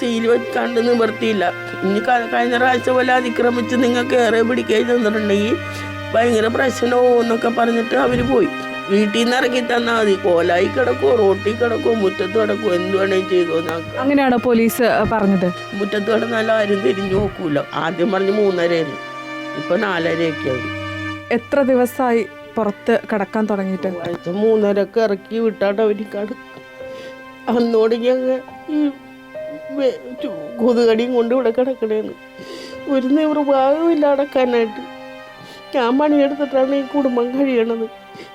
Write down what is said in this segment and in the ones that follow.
Seal വെക്കാണ്ട് നിവർത്തിയില്ല. ഇനി കഴിഞ്ഞ പ്രാവശ്യം പോലെ അതിക്രമിച്ച് നിങ്ങൾക്ക് ഏറെ പിടിക്കുകയും ചെന്നിട്ടുണ്ടെങ്കിൽ ഭയങ്കര പ്രശ്നമോ എന്നൊക്കെ പറഞ്ഞിട്ട് അവർ പോയി. വീട്ടിൽ നിന്ന് ഇറക്കി തന്നാൽ മതി. കോലായി കിടക്കോ റോട്ടിൽ കിടക്കോ മുറ്റത്ത് കിടക്കോ എന്ത് വേണേലും ചെയ്തോ അങ്ങനെയാണ് പോലീസ് പറഞ്ഞത്? മുറ്റത്ത് കിടന്നാൽ ആരും തിരിഞ്ഞു നോക്കൂല. ആദ്യം പറഞ്ഞ് മൂന്നരയായിരുന്നു. ഇപ്പൊ നാലരയൊക്കെയായി എത്ര ദിവസമായി പുറത്ത് കിടക്കാൻ തുടങ്ങിയിട്ട്? മൂന്നരക്ക് ഇറക്കി വിട്ടാട്ട് അവരിക്കാട് അന്നോട് ഞങ്ങൾ കൊതുകടിയും കൊണ്ട് ഇവിടെ കിടക്കണേന്ന്. ഒരു നിർഭാഗമില്ല അടക്കാനായിട്ട്. ഞാൻ പണിയെടുത്തിട്ടാണ് ഈ കുടുംബം കഴിയണത്.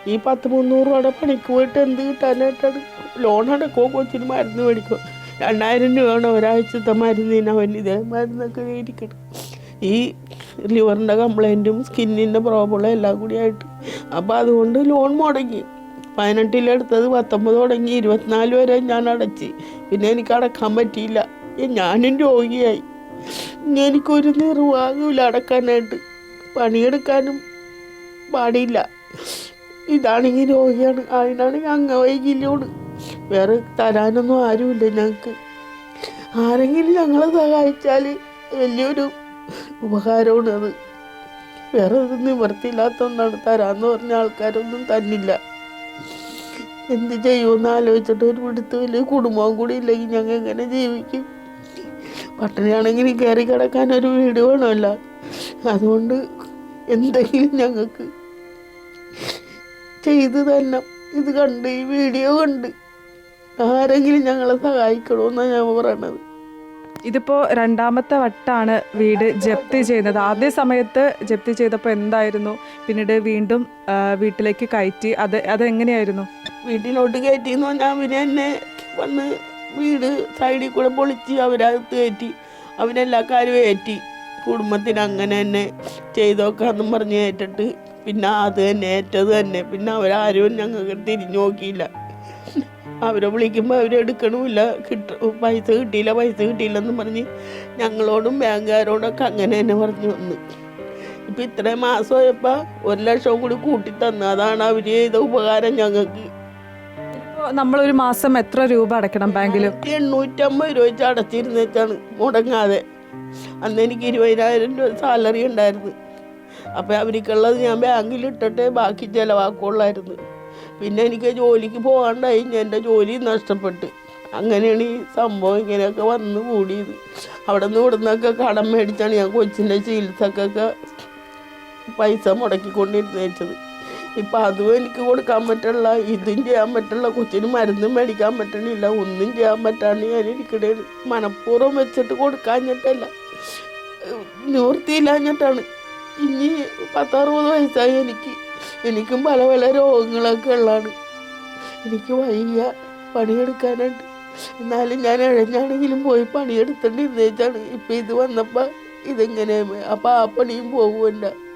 ഈ പത്ത് മുന്നൂറ് രൂപയുടെ പണിക്ക് പോയിട്ട് എന്ത് കിട്ടാനായിട്ടാണ്? ലോൺ അടക്കോ കൊച്ചിന് മരുന്ന് മേടിക്കോ? രണ്ടായിരം രൂപയാണ് ഒരാഴ്ചത്തെ മരുന്നിന് അവൻ ഇതേ മരുന്നൊക്കെ ഇരിക്കണം ഈ ലിവറിന്റെ കംപ്ലൈന്റും സ്കിന്നിന്റെ പ്രോബ്ലം എല്ലാം കൂടി ആയിട്ട്. അപ്പോൾ അതുകൊണ്ട് ലോൺ മുടങ്ങി. പതിനെട്ടിലെടുത്തത് പത്തൊമ്പത് തുടങ്ങി ഇരുപത്തിനാല് വരെ ഞാൻ അടച്ച്. പിന്നെ എനിക്ക് അടക്കാൻ പറ്റിയില്ല. ഞാനും രോഗിയായി. എനിക്കൊരു നിർവാഹമില്ല അടക്കാനായിട്ട്. പണിയെടുക്കാനും പാടില്ല. ഇതാണെങ്കിൽ രോഗിയാണ്. അതിനാണെങ്കിൽ അംഗവൈകല്യമാണ് വേറെ തരാനൊന്നും ആരുമില്ല ഞങ്ങൾക്ക്. ആരെങ്കിലും ഞങ്ങളെ സഹായിച്ചാൽ വലിയൊരു ഉപകാരമാണ് അത്. വേറെ ഒരു ഒന്നാണ് തരാമെന്ന് പറഞ്ഞ ആൾക്കാരൊന്നും തന്നില്ല. എന്ത് ചെയ്യുമെന്ന് ആലോചിച്ചിട്ട് ഒരു പിടുത്തമില്ല. കുടുംബവും കൂടി ഇല്ലെങ്കിൽ ഞങ്ങൾ എങ്ങനെ ജീവിക്കും? പട്ടിണിയാണെങ്കിൽ കയറി കിടക്കാൻ ഒരു വീട് വേണമല്ല. അതുകൊണ്ട് എന്തെങ്കിലും ഞങ്ങൾക്ക് ചെയ്തു തന്നെ ഇത് കണ്ട് ഈ വീഡിയോ കണ്ട് ആരെങ്കിലും ഞങ്ങളെ സഹായിക്കണമെന്നാണ് ഞാൻ പറയണത്. ഇതിപ്പോ രണ്ടാമത്തെ വട്ടാണ് വീട് ജപ്തി ചെയ്യുന്നത് ആദ്യ സമയത്ത് ജപ്തി ചെയ്തപ്പോൾ എന്തായിരുന്നു? പിന്നീട് വീണ്ടും വീട്ടിലേക്ക് കയറ്റി. അത് അതെങ്ങനെയായിരുന്നു? വീട്ടിലോട്ട് കയറ്റിന്ന് പറഞ്ഞാൽ അവർ എന്നെ വന്ന് വീട് സൈഡിൽ കൂടെ പൊളിച്ച് അവരകത്ത് കയറ്റി അവരെല്ലാ കാര്യവും ഏറ്റി. കുടുംബത്തിന് അങ്ങനെ തന്നെ ചെയ്തോക്കാന്നും പറഞ്ഞ് ഏറ്റിട്ട് പിന്നെ അത് തന്നെ ഏറ്റത് തന്നെ. പിന്നെ അവരാരും ഞങ്ങൾക്ക് തിരിഞ്ഞു നോക്കിയില്ല. അവരെ വിളിക്കുമ്പോൾ അവരെടുക്കണമില്ല കിട്ട പൈസ കിട്ടിയില്ല പൈസ കിട്ടിയില്ലെന്ന് പറഞ്ഞ് ഞങ്ങളോടും ബാങ്കുകാരോടൊക്കെ അങ്ങനെ തന്നെ പറഞ്ഞു വന്ന്. ഇപ്പം ഇത്രയും മാസമായപ്പോൾ ഒരു ലക്ഷം കൂടി കൂട്ടി തന്നു. അതാണ് അവർ ചെയ്ത ഉപകാരം ഞങ്ങൾക്ക്. നമ്മളൊരു മാസം എത്ര രൂപ അടയ്ക്കണം ബാങ്കിൽ എണ്ണൂറ്റമ്പത് രൂപ വെച്ച് അടച്ചിരുന്നേച്ചാണ് മുടങ്ങാതെ. അന്ന് എനിക്ക് ഇരുപതിനായിരം രൂപ സാലറി ഉണ്ടായിരുന്നു. അപ്പോൾ അവർക്കുള്ളത് ഞാൻ ബാങ്കിൽ ഇട്ടിട്ട് ബാക്കി ചിലവാക്കുള്ളായിരുന്നു. പിന്നെ എനിക്ക് ജോലിക്ക് പോകാണ്ടായി എന്റെ ജോലി നഷ്ടപ്പെട്ട്. അങ്ങനെയാണ് ഈ സംഭവം ഇങ്ങനെയൊക്കെ വന്ന് കൂടിയത്. അവിടെ നിന്ന് ഇവിടെ നിന്നൊക്കെ കടം മേടിച്ചാണ് ഞാൻ കൊച്ചിന്റെ ചികിത്സക്കൊക്കെ പൈസ മുടക്കിക്കൊണ്ടിരുന്നേച്ചത്. ഇപ്പം അതും എനിക്ക് കൊടുക്കാൻ പറ്റില്ല ഇതും ചെയ്യാൻ പറ്റില്ല കൊച്ചിന് മരുന്നും മേടിക്കാൻ പറ്റണില്ല. ഒന്നും ചെയ്യാൻ പറ്റാണ്ട് ഞാൻ ഇരിക്കണേണ് മനഃപൂർവം വെച്ചിട്ട് കൊടുക്കാഞ്ഞിട്ടല്ല. നിവൃത്തിയില്ലാഞ്ഞിട്ടാണ്. ഇനി പത്തറുപത് വയസ്സായി എനിക്ക്. എനിക്കും പല പല രോഗങ്ങളൊക്കെ ഉള്ളതാണ്. എനിക്ക് വയ്യ. പണിയെടുക്കാനായിട്ട്. എന്നാലും ഞാൻ ഇഴഞ്ഞാണെങ്കിലും പോയി പണിയെടുത്തേണ്ടിരുന്നേച്ചാണ് ഇപ്പം ഇത് വന്നപ്പോൾ ഇതെങ്ങനെ അപ്പം ആ പണിയും പോകുമല്ല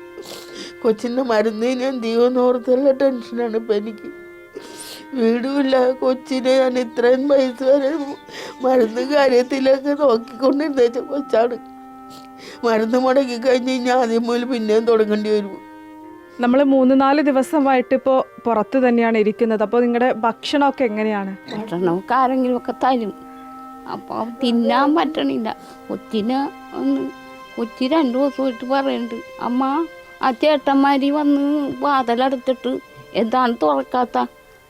കൊച്ചിന്റെ മരുന്നിന് ഞാൻ ചെയ്യുമെന്ന് ഓർത്തുള്ള ടെൻഷനാണ് ഇപ്പം എനിക്ക്. വീടുമില്ല കൊച്ചിനെ ഞാൻ ഇത്രയും പൈസ വരെ മരുന്ന് കാര്യത്തിലൊക്കെ നോക്കിക്കൊണ്ടിരുന്നേച്ച കൊച്ചാണ്. മരുന്ന് മുടക്കി കഴിഞ്ഞ് കഴിഞ്ഞാൽ ആദ്യം മുതൽ പിന്നെയും തുടങ്ങേണ്ടി വരും. നമ്മൾ മൂന്ന് നാല് ദിവസമായിട്ട് ഇപ്പോൾ പുറത്ത് തന്നെയാണ് ഇരിക്കുന്നത്. അപ്പോൾ നിങ്ങളുടെ ഭക്ഷണമൊക്കെ എങ്ങനെയാണ്? ഭക്ഷണമൊക്കെ ആരെങ്കിലും ഒക്കെ തരും. അപ്പം തിന്നാൻ പറ്റണില്ല. കൊച്ചിന് ഒന്ന് കൊച്ചി രണ്ടു ദിവസമായിട്ട് പറയുന്നുണ്ട്. അമ്മ ആ ചേട്ടന്മാരി വന്ന് വാതിലടച്ചിട്ട് എന്താണ് തുറക്കാത്ത?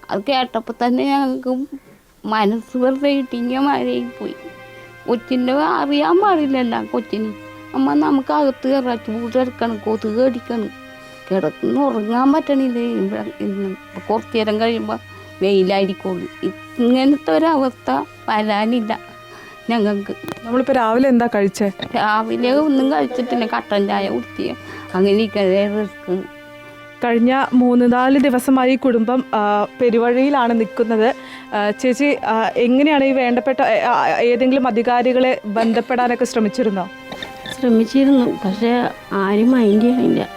അത് കേട്ടപ്പോൾ തന്നെ ഞങ്ങൾക്ക് മനസ്സ് വെറുതെ ഇട്ടിങ്ങമാരായി പോയി. കൊച്ചിന്റെ അറിയാൻ പാടില്ലല്ല കൊച്ചിന്. അമ്മ നമുക്ക് അകത്ത് കയറാ. ചൂടെടുക്കണം കൊതുക് കടിക്കണം. കിടന്ന് ഉറങ്ങാൻ പറ്റണില്ല? കുറച്ച് നേരം കഴിയുമ്പോൾ വെയിലായിരിക്കുള്ളൂ. ഇങ്ങനത്തെ ഒരവസ്ഥ വരാനില്ല. ഞങ്ങൾക്ക് നമ്മളിപ്പോൾ രാവിലെ എന്താ കഴിച്ചേ? രാവിലെ ഒന്നും കഴിച്ചിട്ടില്ല. കട്ടൻ ചായ കുടിച്ച് അങ്ങനെ റിസ്ക്. കഴിഞ്ഞ മൂന്ന് നാല് ദിവസമായി കുടുംബം പെരുവഴിയിലാണ് നിൽക്കുന്നത്. ചേച്ചി എങ്ങനെയാണ് ഈ വേണ്ടപ്പെട്ട ഏതെങ്കിലും അധികാരികളെ ബന്ധപ്പെടാനൊക്കെ ശ്രമിച്ചിരുന്നോ? ശ്രമിച്ചിരുന്നു. പക്ഷേ ആരും മൈൻഡ് ചെയ്യണില്ല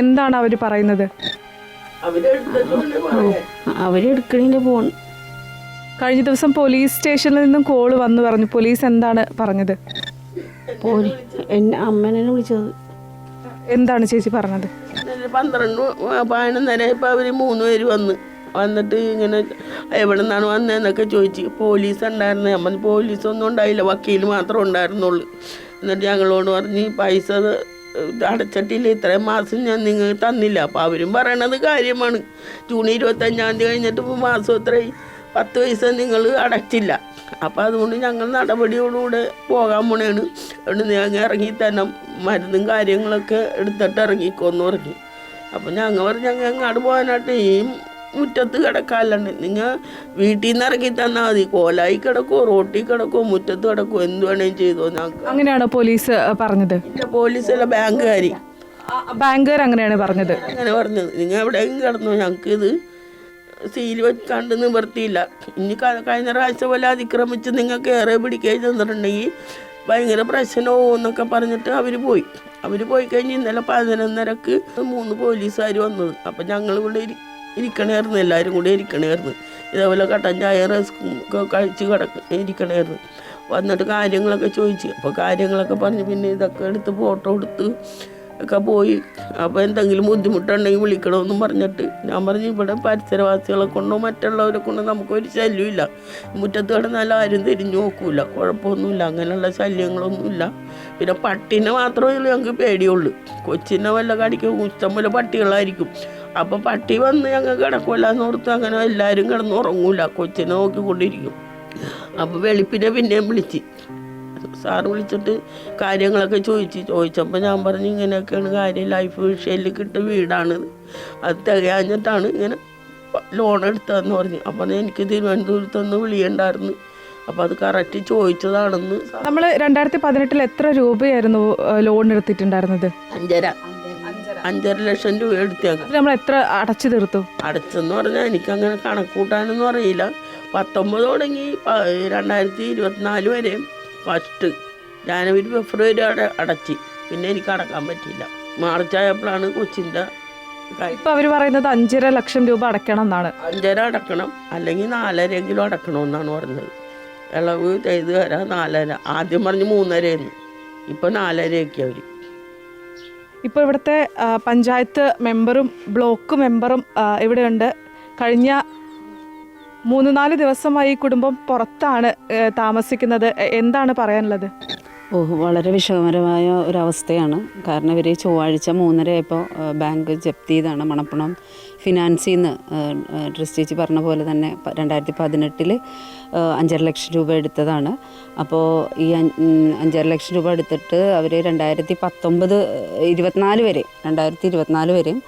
എന്താണ് അവർ പറയുന്നത്? അവരെടുക്കണില്ല ഫോൺ കഴിഞ്ഞ ദിവസം പോലീസ് സ്റ്റേഷനിൽ നിന്നും കോൾ വന്നു പറഞ്ഞു. പോലീസ് എന്താണ് പറഞ്ഞത്? എന്നെ അമ്മനെ വിളിച്ചത്. എന്താണ് ചേച്ചി പറഞ്ഞത്? പന്ത്രണ്ട് പതിനൊന്നര ഇപ്പൊ അവർ മൂന്ന് പേര് വന്ന്. വന്നിട്ട് ഇങ്ങനെ എവിടെ നിന്നാണ് വന്നതെന്നൊക്കെ ചോദിച്ചു. പോലീസ് ഉണ്ടായിരുന്നു. നമ്മൾ പോലീസ് ഒന്നും ഉണ്ടായില്ല. വക്കീൽ മാത്രം ഉണ്ടായിരുന്നുള്ളൂ. എന്നിട്ട് ഞങ്ങളോട് പറഞ്ഞ് പൈസ അടച്ചിട്ടില്ല. ഇത്രയും മാസം ഞാൻ നിങ്ങൾ തന്നില്ല. അപ്പോൾ അവരും പറയണത് കാര്യമാണ്. ജൂൺ ഇരുപത്തഞ്ചാം തീയതി കഴിഞ്ഞിട്ട് മാസം എത്രയായി? പത്ത് പൈസ നിങ്ങൾ അടച്ചില്ല. അപ്പം അതുകൊണ്ട് ഞങ്ങൾ നടപടിയോടുകൂടെ പോകാൻ പോണേണ്. അതുകൊണ്ട് ഞങ്ങൾ ഇറങ്ങി തന്നെ മരുന്നും കാര്യങ്ങളൊക്കെ എടുത്തിട്ട് ഇറങ്ങിക്കോന്ന് പറഞ്ഞു. അപ്പം ഞങ്ങൾ പറഞ്ഞു ഞങ്ങൾ അങ്ങോട്ട് പോകാനായിട്ട് ഈ മുറ്റത്ത് കിടക്കാല്ലാണ്ട്. നിങ്ങൾ വീട്ടിൽ നിന്ന് ഇറങ്ങി തന്നാൽ മതി. കോലായി കിടക്കോ റോട്ടിൽ കിടക്കോ മുറ്റത്ത് കിടക്കോ എന്ത് വേണേലും ചെയ്തോ ഞങ്ങൾക്ക്. അങ്ങനെയാണോ പോലീസ് പറഞ്ഞത്? പോലീസ് പോലീസല്ല ബാങ്കുകാരി. ബാങ്കുകാർ അങ്ങനെയാണ് പറഞ്ഞത്. അങ്ങനെ പറഞ്ഞത്. നിങ്ങൾ എവിടെയെങ്കിലും കിടന്നു ഞങ്ങൾക്ക് ഇത് സീൽ വെക്കാണ്ട് നിവർത്തിയില്ല. ഇനി കഴിഞ്ഞ പ്രാവശ്യം പോലെ അതിക്രമിച്ച് നിങ്ങൾക്ക് ഏറെ പിടിക്കുകയും ചെന്നിട്ടുണ്ടെങ്കിൽ ഭയങ്കര പ്രശ്നമോ എന്നൊക്കെ പറഞ്ഞിട്ട് അവർ പോയി. അവർ പോയി കഴിഞ്ഞ് ഇന്നലെ പതിനൊന്നരക്ക് മൂന്ന് പോലീസുകാർ വന്നത്. അപ്പം ഞങ്ങൾ ഇവിടെ ഇരി ഇരിക്കണമായിരുന്നു എല്ലാവരും കൂടെ ഇരിക്കണമായിരുന്നു ഇതേപോലെ കട്ടൻ ചായ റസ്കും ഒക്കെ കഴിച്ച് കിടക്ക ഇരിക്കണമായിരുന്നു വന്നിട്ട് കാര്യങ്ങളൊക്കെ ചോദിച്ചു. അപ്പോൾ കാര്യങ്ങളൊക്കെ പറഞ്ഞ് പിന്നെ ഇതൊക്കെ എടുത്ത് ഫോട്ടോ എടുത്ത് ഒക്കെ പോയി. അപ്പോൾ എന്തെങ്കിലും ബുദ്ധിമുട്ടുണ്ടെങ്കിൽ വിളിക്കണമെന്നും പറഞ്ഞിട്ട്. ഞാൻ പറഞ്ഞു ഇവിടെ പരിസരവാസികളെ കൊണ്ടോ മറ്റുള്ളവരെ കൊണ്ടോ നമുക്കൊരു ശല്യമില്ല മുറ്റത്ത് കിടന്നാൽ ആരും തിരിഞ്ഞു നോക്കൂല. കുഴപ്പമൊന്നുമില്ല. അങ്ങനെയുള്ള ശല്യങ്ങളൊന്നുമില്ല. പിന്നെ പട്ടീനെ മാത്രമേ ഞങ്ങൾക്ക് പേടിയുള്ളൂ. കൊച്ചിനെ വല്ല കടിക്കും. ഇഷ്ടം പോലെ പട്ടികളായിരിക്കും. അപ്പോൾ പട്ടി വന്ന് ഞങ്ങൾ കിടക്കില്ല എന്ന് ഓർത്ത് അങ്ങനെ എല്ലാവരും കിടന്നുറങ്ങൂല കൊച്ചിനെ നോക്കിക്കൊണ്ടിരിക്കും. അപ്പോൾ വെളുപ്പിനെ പിന്നെയും വിളിച്ച്. സാറ് വിളിച്ചിട്ട് കാര്യങ്ങളൊക്കെ ചോദിച്ചു. ചോദിച്ചപ്പോൾ ഞാൻ പറഞ്ഞു ഇങ്ങനെയൊക്കെയാണ് കാര്യം. ലൈഫ് വിഷയിൽ കിട്ടിയ വീടാണ്. അത് തികയാഞ്ഞിട്ടാണ് ഇങ്ങനെ ലോൺ എടുത്തതെന്ന് പറഞ്ഞു. അപ്പം എനിക്ക് തിരുവനന്തപുരത്ത് നിന്ന് വിളിയുണ്ടായിരുന്നു. അപ്പോൾ അത് കറക്റ്റ് ചോദിച്ചതാണെന്ന് നമ്മൾ രണ്ടായിരത്തി പതിനെട്ടിൽ എത്ര രൂപയായിരുന്നു ലോൺ എടുത്തിട്ടുണ്ടായിരുന്നത്? അഞ്ചര. അഞ്ചര ലക്ഷം രൂപ എടുത്തു നമ്മൾ എത്ര അടച്ചു തീർത്തു? അടച്ചെന്ന് പറഞ്ഞാൽ എനിക്കങ്ങനെ കണക്കൂട്ടാനൊന്നും അറിയില്ല. പത്തൊമ്പത് തുടങ്ങി രണ്ടായിരത്തി ഇരുപത്തിനാല് വരെയും ഫസ്റ്റ് ജാനുവരി ഫെബ്രുവരി അവിടെ അടച്ച്. പിന്നെ എനിക്ക് അടക്കാൻ പറ്റിയില്ല. മാർച്ച് ആയപ്പോഴാണ് കൊച്ചിന്റെ ഇപ്പൊ അവർ പറയുന്നത് അഞ്ചര ലക്ഷം രൂപ അടക്കണം എന്നാണ്. അഞ്ചര അടക്കണം. അല്ലെങ്കിൽ നാലരെങ്കിലും അടക്കണമെന്നാണ് പറഞ്ഞത്. ഇളവ് ചെയ്ത് തരാം നാലര. ആദ്യം പറഞ്ഞ് മൂന്നരയെന്ന് ഇപ്പം നാലരയൊക്കെ അവർ ഇപ്പോൾ ഇവിടുത്തെ പഞ്ചായത്ത് മെമ്പറും ബ്ലോക്ക് മെമ്പറും ഇവിടെയുണ്ട്. കഴിഞ്ഞ മൂന്ന് നാല് ദിവസമായി കുടുംബം പുറത്താണ് താമസിക്കുന്നത്. എന്താണ് പറയാനുള്ളത്? വളരെ വിഷമകരമായ ഒരവസ്ഥയാണ്. കാരണം ഇവർ ചൊവ്വാഴ്ച മൂന്നരയായപ്പോൾ ബാങ്ക് ജപ്തി ചെയ്താണ് മണപ്പണം ഫിനാൻസിൽ നിന്ന് ട്രസ്റ്റിച്ച് പറഞ്ഞ പോലെ തന്നെ രണ്ടായിരത്തി പതിനെട്ടിൽ അഞ്ചര ലക്ഷം രൂപ എടുത്തതാണ്. അപ്പോൾ ഈ അഞ്ചര ലക്ഷം രൂപ എടുത്തിട്ട് അവർ രണ്ടായിരത്തി പത്തൊമ്പത് ഇരുപത്തിനാല് വരെ രണ്ടായിരത്തി ഇരുപത്തിനാല് വരെയും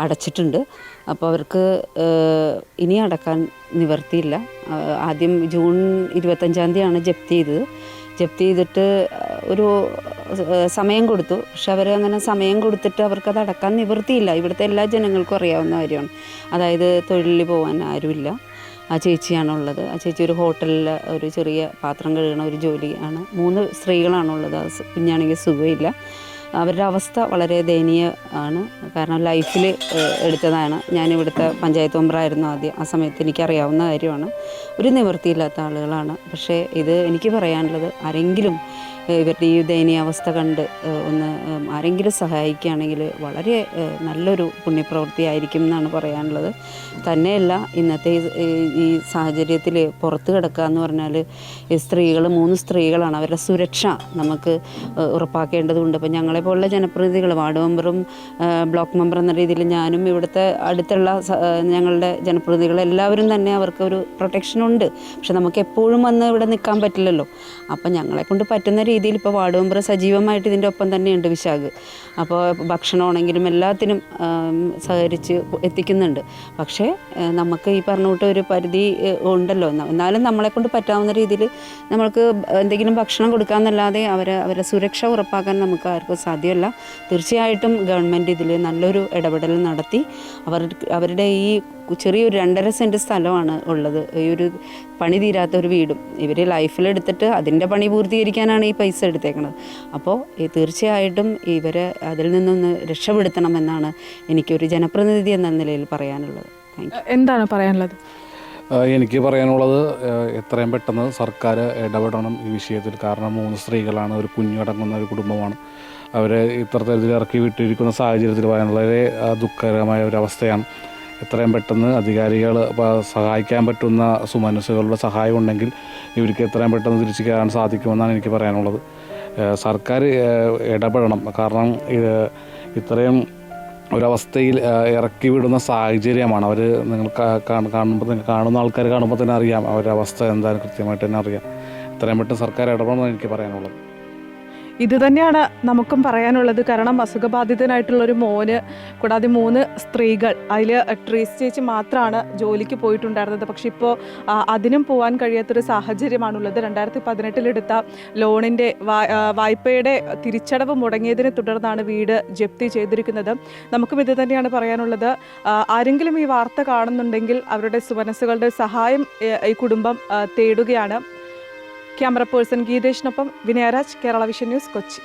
അടച്ചിട്ടുണ്ട്. അപ്പോൾ അവർക്ക് ഇനി അടക്കാൻ നിവർത്തിയില്ല. ആദ്യം ജൂൺ ഇരുപത്തഞ്ചാം തീയതിയാണ് ജപ്തി ചെയ്തത്. ജപ്തി ചെയ്തിട്ട് ഒരു സമയം കൊടുത്തു. പക്ഷെ അവർ അങ്ങനെ സമയം കൊടുത്തിട്ട് അവർക്കത് അടക്കാൻ നിവൃത്തിയില്ല. ഇവിടുത്തെ എല്ലാ ജനങ്ങൾക്കും അറിയാവുന്ന കാര്യമാണ്. അതായത് തൊഴിലിൽ പോകാൻ ആരുമില്ല. ആ ചേച്ചിയാണുള്ളത് ആ ചേച്ചി ഒരു ഹോട്ടലിൽ ഒരു ചെറിയ പാത്രം കഴുകണ ഒരു ജോലിയാണ് മൂന്ന് സ്ത്രീകളാണുള്ളത് കുഞ്ഞാണെങ്കിൽ സുഖമില്ല. അവരുടെ അവസ്ഥ വളരെ ദയനീയ ആണ്. കാരണം ലൈഫിൽ എടുത്തതാണ്. ഞാൻ ഇവിടുത്തെ പഞ്ചായത്ത് മെമ്പറായിരുന്നു ആദ്യം. ആ സമയത്ത് എനിക്കറിയാവുന്ന കാര്യമാണ്. ഒരു നിവൃത്തിയില്ലാത്ത ആളുകളാണ്. പക്ഷേ ഇത് എനിക്ക് പറയാനുള്ളത് ആരെങ്കിലും ഇവരുടെ ഈ ദയനീയാവസ്ഥ കണ്ട് ഒന്ന് ആരെങ്കിലും സഹായിക്കുകയാണെങ്കിൽ വളരെ നല്ലൊരു പുണ്യപ്രവൃത്തിയായിരിക്കും എന്നാണ് പറയാനുള്ളത്. തന്നെയല്ല ഇന്നത്തെ ഈ- സാഹചര്യത്തിൽ പുറത്ത് കിടക്കുക എന്ന് പറഞ്ഞാൽ സ്ത്രീകൾ മൂന്ന് സ്ത്രീകളാണ് അവരുടെ സുരക്ഷ നമുക്ക് ഉറപ്പാക്കേണ്ടതുണ്ട്. അപ്പോൾ ഞങ്ങളെപ്പോലുള്ള ജനപ്രതിനിധികൾ വാർഡ് മെമ്പറും ബ്ലോക്ക് മെമ്പർ എന്ന രീതിയിൽ ഞാനും ഇവിടുത്തെ അടുത്തുള്ള ഞങ്ങളുടെ ജനപ്രതിനിധികൾ എല്ലാവരും തന്നെ അവർക്ക് ഒരു പ്രൊട്ടക്ഷൻ ഉണ്ട്. പക്ഷെ നമുക്ക് എപ്പോഴും വന്ന് ഇവിടെ നിൽക്കാൻ പറ്റില്ലല്ലോ. അപ്പം ഞങ്ങളെ കൊണ്ട് പറ്റുന്ന രീതിയിൽ ഇപ്പോൾ വാടുവമ്പ്ര സജീവമായിട്ട് ഇതിന്റെ ഒപ്പം തന്നെയുണ്ട് വിശാഖ്. അപ്പോൾ ഭക്ഷണമാണെങ്കിലും എല്ലാത്തിനും സഹകരിച്ച് എത്തിക്കുന്നുണ്ട്. പക്ഷേ നമുക്ക് ഈ പറഞ്ഞുകൊണ്ട് ഒരു പരിധി ഉണ്ടല്ലോ. എന്നാ- എന്നാലും നമ്മളെ കൊണ്ട് പറ്റാവുന്ന രീതിയിൽ നമ്മൾക്ക് എന്തെങ്കിലും ഭക്ഷണം കൊടുക്കാമെന്നല്ലാതെ അവരെ അവരെ സുരക്ഷ ഉറപ്പാക്കാൻ നമുക്ക് ആർക്കും സാധ്യമല്ല. തീർച്ചയായിട്ടും ഗവൺമെന്റ് ഇതിൽ നല്ലൊരു ഇടപെടൽ നടത്തി. അവർ അവരുടെ ഈ ചെറിയൊരു രണ്ടര സെന്റ് സ്ഥലമാണ് ഉള്ളത്. ഈ ഒരു പണി തീരാത്ത ഒരു വീടും. ഇവർ ലൈഫിലെടുത്തിട്ട് അതിന്റെ പണി പൂർത്തീകരിക്കാനാണ് ഈ പൈസ എടുത്തേക്കുന്നത് അപ്പോൾ ഈ തീർച്ചയായിട്ടും ഇവരെ അതിൽ നിന്നൊന്ന് രക്ഷപ്പെടുത്തണമെന്നാണ് എനിക്കൊരു ജനപ്രതിനിധി എന്ന നിലയിൽ പറയാനുള്ളത്. എന്താണ് പറയാനുള്ളത്? എനിക്ക് പറയാനുള്ളത് എത്രയും പെട്ടെന്ന് സർക്കാർ ഇടപെടണം ഈ വിഷയത്തിൽ. കാരണം മൂന്ന് സ്ത്രീകളാണ് ഒരു കുഞ്ഞടങ്ങുന്ന ഒരു കുടുംബമാണ്. അവരെ ഇത്തരത്തിൽ ഇറക്കി വിട്ടിരിക്കുന്ന സാഹചര്യത്തിൽ വളരെ ദുഃഖകരമായ ഒരു അവസ്ഥയാണ്. എത്രയും പെട്ടെന്ന് അധികാരികൾ സഹായിക്കാൻ പറ്റുന്ന സുമനസ്സുകളുടെ സഹായം ഉണ്ടെങ്കിൽ ഇവർക്ക് എത്രയും പെട്ടെന്ന് തിരിച്ചു കയറാൻ സാധിക്കുമെന്നാണ് എനിക്ക് പറയാനുള്ളത്. സർക്കാർ ഇടപെടണം. കാരണം ഇത് ഇത്രയും ഒരവസ്ഥയിൽ ഇറക്കി വിടുന്ന സാഹചര്യമാണ്. അവർ നിങ്ങൾ കാണുമ്പോൾ നിങ്ങൾ കാണുന്ന ആൾക്കാർ കാണുമ്പോൾ തന്നെ അറിയാം അവരുടെ അവസ്ഥ എന്താണ് കൃത്യമായിട്ട് തന്നെ അറിയാം. ഇത്രയും പെട്ടെന്ന് സർക്കാർ ഇടപെടണമെന്ന് എനിക്ക് പറയാനുള്ളത്. ഇത് തന്നെയാണ് നമുക്കും പറയാനുള്ളത്. കാരണം അസുഖബാധിതനായിട്ടുള്ള ഒരു മോന് കൂടാതെ മൂന്ന് സ്ത്രീകൾ അതിൽ ട്രീസ് ചേച്ചി മാത്രമാണ് ജോലിക്ക് പോയിട്ടുണ്ടായിരുന്നത്. പക്ഷെ ഇപ്പോൾ അതിനും പോകാൻ കഴിയാത്തൊരു സാഹചര്യമാണുള്ളത്. രണ്ടായിരത്തി പതിനെട്ടിലെടുത്ത ലോണിന്റെ വായ്പയുടെ തിരിച്ചടവ് മുടങ്ങിയതിനെ തുടർന്നാണ് വീട് ജപ്തി ചെയ്തിരിക്കുന്നത്. നമുക്കും ഇത് തന്നെയാണ് പറയാനുള്ളത്. ആരെങ്കിലും ഈ വാർത്ത കാണുന്നുണ്ടെങ്കിൽ അവരുടെ സുമനസ്സുകളുടെ സഹായം ഈ കുടുംബം തേടുകയാണ്. ക്യാമറ പേഴ്സൺ ഗീതേഷിനൊപ്പം വിനയരാജ് കേരള വിഷൻ ന്യൂസ് കൊച്ചി.